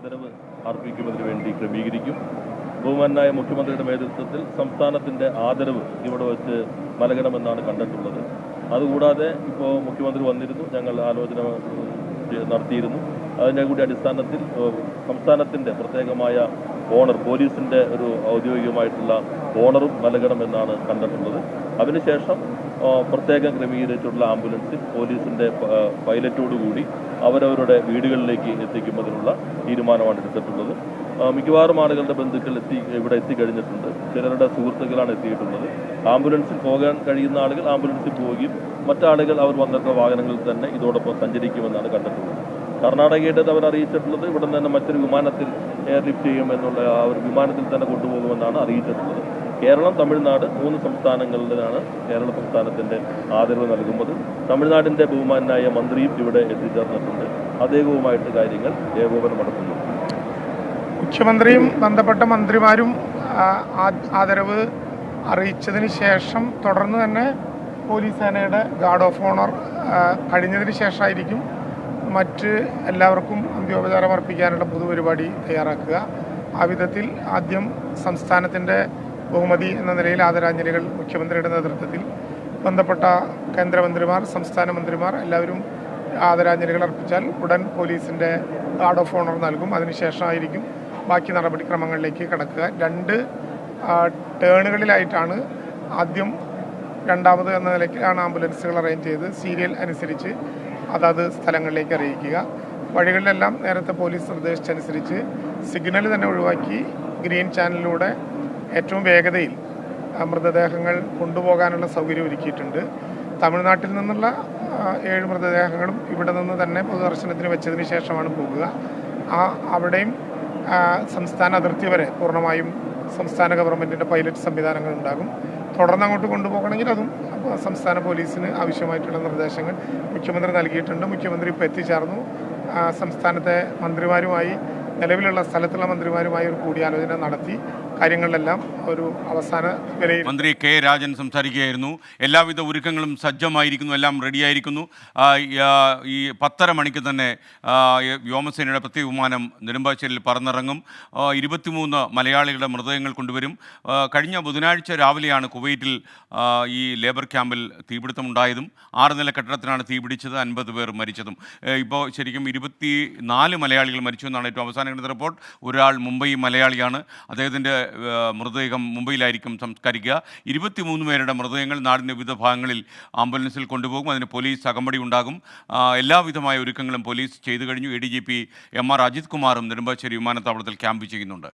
ആദരവ് അർപ്പിക്കുന്നതിന് വേണ്ടി ക്രമീകരിക്കും. ബഹുമാനായ മുഖ്യമന്ത്രിയുടെ നേതൃത്വത്തിൽ സംസ്ഥാനത്തിന്റെ ആദരവ് ഇവിടെ വെച്ച് നൽകണമെന്നാണ് കണ്ടിട്ടുള്ളത്. അതുകൂടാതെ ഇപ്പോൾ മുഖ്യമന്ത്രി വന്നിരുന്നു ഞങ്ങൾ ആലോചന നടത്തിയിരുന്നു. അതിന്റെ കൂടി അടിസ്ഥാനത്തിൽ സംസ്ഥാനത്തിന്റെ പ്രത്യേകമായ ഓണർ പോലീസിന്റെ ഒരു ഔദ്യോഗികമായിട്ടുള്ള ഓണറും നൽകണമെന്നാണ് കണ്ടിട്ടുള്ളത്. അതിനുശേഷം പ്രത്യേകം ക്രമീകരിച്ചിട്ടുള്ള ആംബുലൻസിൽ പോലീസിന്റെ പൈലറ്റോടുകൂടി അവരവരുടെ വീടുകളിലേക്ക് എത്തിക്കുന്നതിനുള്ള തീരുമാനമാണ് എടുത്തിട്ടുള്ളത്. മിക്കവാറും ആളുകളുടെ ബന്ധുക്കൾ എത്തി ഇവിടെ എത്തിക്കഴിഞ്ഞിട്ടുണ്ട്. ചിലരുടെ സുഹൃത്തുക്കളാണ് എത്തിയിട്ടുള്ളത്. ആംബുലൻസിൽ പോകാൻ കഴിയുന്ന ആളുകൾ ആംബുലൻസിൽ പോവുകയും മറ്റാളുകൾ അവർ വന്നിട്ടുള്ള വാഹനങ്ങളിൽ തന്നെ ഇതോടൊപ്പം സഞ്ചരിക്കുമെന്നാണ് കണ്ടിട്ടുള്ളത്. കർണാടകയുടെ അവർ അറിയിച്ചിട്ടുള്ളത്. ഇവിടെ നിന്ന് തന്നെ മറ്റൊരു വിമാനത്തിൽ എയർലിഫ്റ്റ് ചെയ്യുമെന്നുള്ള ആ ഒരു വിമാനത്തിൽ തന്നെ കൊണ്ടുപോകുമെന്നാണ് അറിയിച്ചിട്ടുള്ളത്. കേരളം തമിഴ്നാട് മൂന്ന് സംസ്ഥാനങ്ങളിലാണ് കേരള സംസ്ഥാനത്തിന്റെ ആദരവ് നൽകുന്നത്. തമിഴ്നാടിന്റെ ബഹുമാനായ മന്ത്രിയും ഇവിടെ എത്തിച്ചേർന്നിട്ടുണ്ട്. അദ്ദേഹവുമായിട്ട് കാര്യങ്ങൾ ഏകോപനം നടത്തുന്നു മുഖ്യമന്ത്രിയും ബന്ധപ്പെട്ട മന്ത്രിമാരും ആദരവ് അറിയിച്ചതിന് ശേഷം തുടർന്ന് തന്നെ പോലീസ് സേനയുടെ ഗാർഡ് ഓഫ് ഓണർ കഴിഞ്ഞതിന് ശേഷമായിരിക്കും മറ്റ് എല്ലാവർക്കും അന്ത്യോപചാരം അർപ്പിക്കാനുള്ള പൊതുപരിപാടി തയ്യാറാക്കുക. ആ വിധത്തിൽ ആദ്യം സംസ്ഥാനത്തിന്റെ ബഹുമതി എന്ന നിലയിൽ ആദരാഞ്ജലികൾ മുഖ്യമന്ത്രിയുടെ നേതൃത്വത്തിൽ ബന്ധപ്പെട്ട കേന്ദ്രമന്ത്രിമാർ സംസ്ഥാന മന്ത്രിമാർ എല്ലാവരും ആദരാഞ്ജലികൾ അർപ്പിച്ചാൽ ഉടൻ പോലീസിന്റെ ഗാർഡ് ഓഫ് ഓണർ നൽകും. അതിനുശേഷമായിരിക്കും ബാക്കി നടപടിക്രമങ്ങളിലേക്ക് കടക്കുക. രണ്ട് ടേണുകളിലായിട്ടാണ് ആദ്യം രണ്ടാമത് എന്ന നിലയ്ക്കാണ് ആംബുലൻസുകൾ അറേഞ്ച് ചെയ്ത് സീരിയൽ അനുസരിച്ച് അതത് സ്ഥലങ്ങളിലേക്ക് അറിയിക്കുക. വഴികളിലെല്ലാം നേരത്തെ പോലീസ് നിർദ്ദേശിച്ചനുസരിച്ച് സിഗ്നൽ തന്നെ ഒഴിവാക്കി ഗ്രീൻ ചാനലിലൂടെ ഏറ്റവും വേഗതയിൽ മൃതദേഹങ്ങൾ കൊണ്ടുപോകാനുള്ള സൗകര്യം ഒരുക്കിയിട്ടുണ്ട്. തമിഴ്നാട്ടിൽ നിന്നുള്ള ഏഴ് മൃതദേഹങ്ങളും ഇവിടെ നിന്ന് തന്നെ പൊതുദർശനത്തിന് വെച്ചതിന് ശേഷമാണ് പോകുക. ആ അവിടെയും സംസ്ഥാന അതിർത്തി വരെ പൂർണമായും സംസ്ഥാന ഗവൺമെന്റിന്റെ പൈലറ്റ് സംവിധാനങ്ങൾ ഉണ്ടാകും. തുടർന്ന് അങ്ങോട്ട് കൊണ്ടുപോകണമെങ്കിൽ അതും സംസ്ഥാന പോലീസിന് ആവശ്യമായിട്ടുള്ള നിർദ്ദേശങ്ങൾ മുഖ്യമന്ത്രി നൽകിയിട്ടുണ്ട്. മുഖ്യമന്ത്രി ഇപ്പോൾ എത്തിച്ചേർന്നു. സംസ്ഥാനത്തെ മന്ത്രിമാരുമായി നിലവിലുള്ള സ്ഥലത്തുള്ള മന്ത്രിമാരുമായി ഒരു കൂടിയാലോചന നടത്തി. കാര്യങ്ങളിലെല്ലാം ഒരു അവസാന വിലയിൽ മന്ത്രി കെ രാജൻ സംസാരിക്കുകയായിരുന്നു. എല്ലാവിധ ഒരുക്കങ്ങളും സജ്ജമായിരിക്കുന്നു എല്ലാം റെഡിയായിരിക്കുന്നു. ഈ, പത്തര മണിക്ക് തന്നെ വ്യോമസേനയുടെ പ്രത്യേക വിമാനം നെടുമ്പാശ്ശേരിയിൽ പറന്നിറങ്ങും. ഇരുപത്തിമൂന്ന് മലയാളികളുടെ മൃതദേഹങ്ങൾ കൊണ്ടുവരും. കഴിഞ്ഞ ബുധനാഴ്ച രാവിലെയാണ് കുവൈറ്റിൽ ഈ ലേബർ ക്യാമ്പിൽ തീപിടുത്തമുണ്ടായതും. ആറ് നില കെട്ടിടത്തിനാണ് തീപിടിച്ചത് അൻപത് പേർ മരിച്ചതും. ഇപ്പോൾ ശരിക്കും ഇരുപത്തി നാല് മലയാളികൾ മരിച്ചു എന്നാണ് ഏറ്റവും അവസാന റിപ്പോർട്ട്. ഒരാൾ മുംബൈ മലയാളിയാണ്. അദ്ദേഹത്തിന്റെ മൃതദേഹം മുംബൈയിലായിരിക്കും സംസ്കരിക്കുക. ഇരുപത്തിമൂന്ന് പേരുടെ മൃതദേഹങ്ങൾ നാടിന്റെ വിവിധ ഭാഗങ്ങളിൽ ആംബുലൻസിൽ കൊണ്ടുപോകും. അതിന് പോലീസ് അകമ്പടി ഉണ്ടാകും. എല്ലാവിധമായ ഒരുക്കങ്ങളും പോലീസ് ചെയ്തു കഴിഞ്ഞു. A D G P M R Ajith കുമാറും നെടുമ്പാശ്ശേരി വിമാനത്താവളത്തിൽ ക്യാമ്പ് ചെയ്യുന്നുണ്ട്.